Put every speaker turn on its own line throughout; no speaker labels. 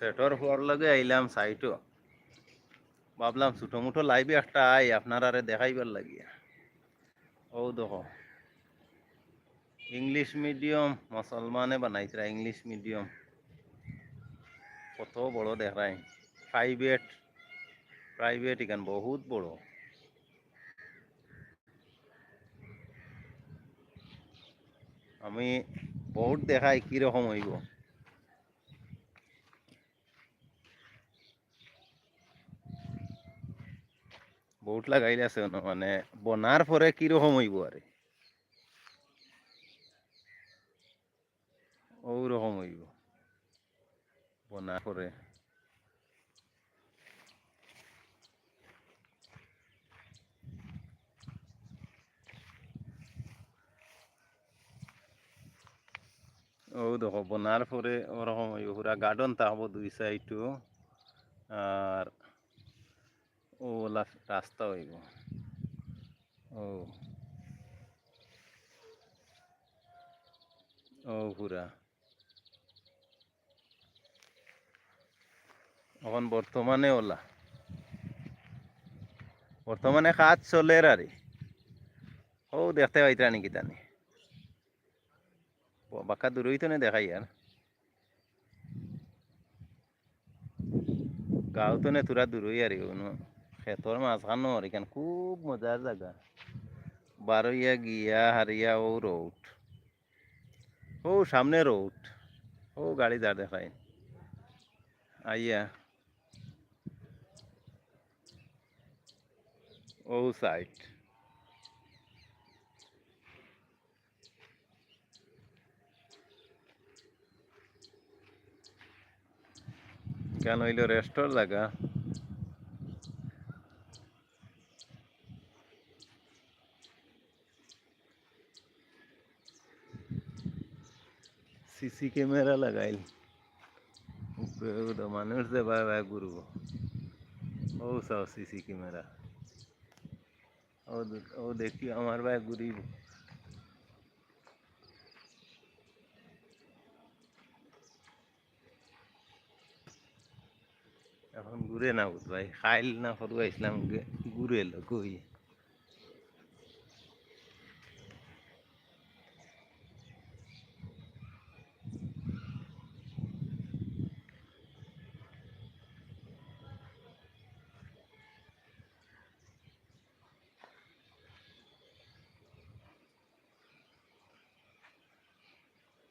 সেটর হওয়ার লগে আইলাম সাইটও ভাবলাম ছোটো মুটো লাইভে একটা আই, আপনার আরে দেখাইবার লাগিয়া। ও দেখো। ইংলিশ মিডিয়াম মুসলমানে বানাইতরা ইংলিশ মিডিয়াম কত বড় দেখায় প্রাইভেট প্রাইভেট এখান, বহুত বড়। আমি বহুত দেখাই কীরকম হইব। বহুত লাগাইলে আছে না মানে বনার পরে কীরকম হইব আরে ওরকম হইব। বনার পরে ও দেখো বনার পরে ওরকম হইব। পুরা গার্ডেন থাকব দুই সাইডও আর ওলা রাস্তা হইব ও। ও পুরা এখন বর্তমানে ওলা। বর্তমানে কাজ চলে আরে ও দেখতে পাইতরা নাকি তানি। বাক্কা দূর হইতো না দেখাই আর। গাঁও তো নে তোরা দূর হই আর ক্ষেতর মাঝখানো আর এখান খুব মজার জায়গা বারোইয়া গিয়া হারিয়া ও রোড ও সামনে রোড ও গাড়ি যা দেখায় আইয়া ও সাইড কেন হইল রেস্টোর জায়গা সিসি ক্যামেরা লাগাইল উপরে ওটা মানুষ যে ভাই ভাই ঘুরব ও সব সিসি ক্যামেরা ও দে- ও দেখি আমার ভাই ঘুরিব এখন ঘুরে না বুঝ ভাই খাইল না ফরু আইসলাম গে- ঘুরে এলো কই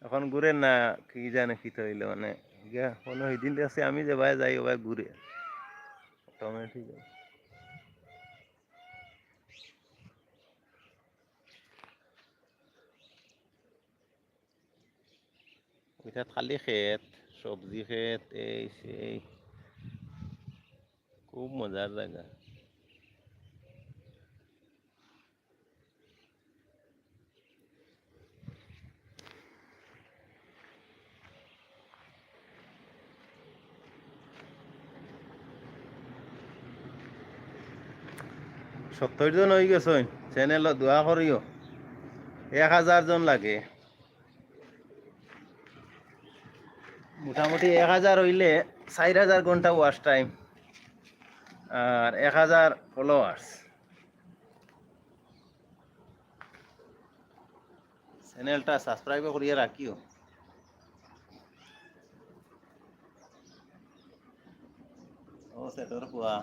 এখন ঘুরে না, কি জানে কি তৈলে মানে কোনো সেদিন আছে, আমি যে ভাই যাই ভাই ঘুরে। অটোমেটিক ওইটা খালি ক্ষেত সবজি ক্ষেত এই সেই। খুব মজার জায়গা। সত্তর জন হয়ে গেছে চ্যানেল দোয়া করিও এক হাজার জন লাগে। মোটামুটি এক হাজার হইলে চার হাজার ঘণ্টা ওয়াশ টাইম আর এক হাজার ফলোয়ার্স চ্যানেলটা সাবস্ক্রাইব করিয়ে রাখিও ও সেটর পুয়া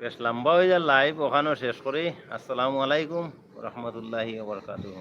বেশ লম্বা হয়ে যায় লাইভ ওখানেও শেষ করি। আসসালামু আলাইকুম রহমতুল্লাহি বরকাতুহ।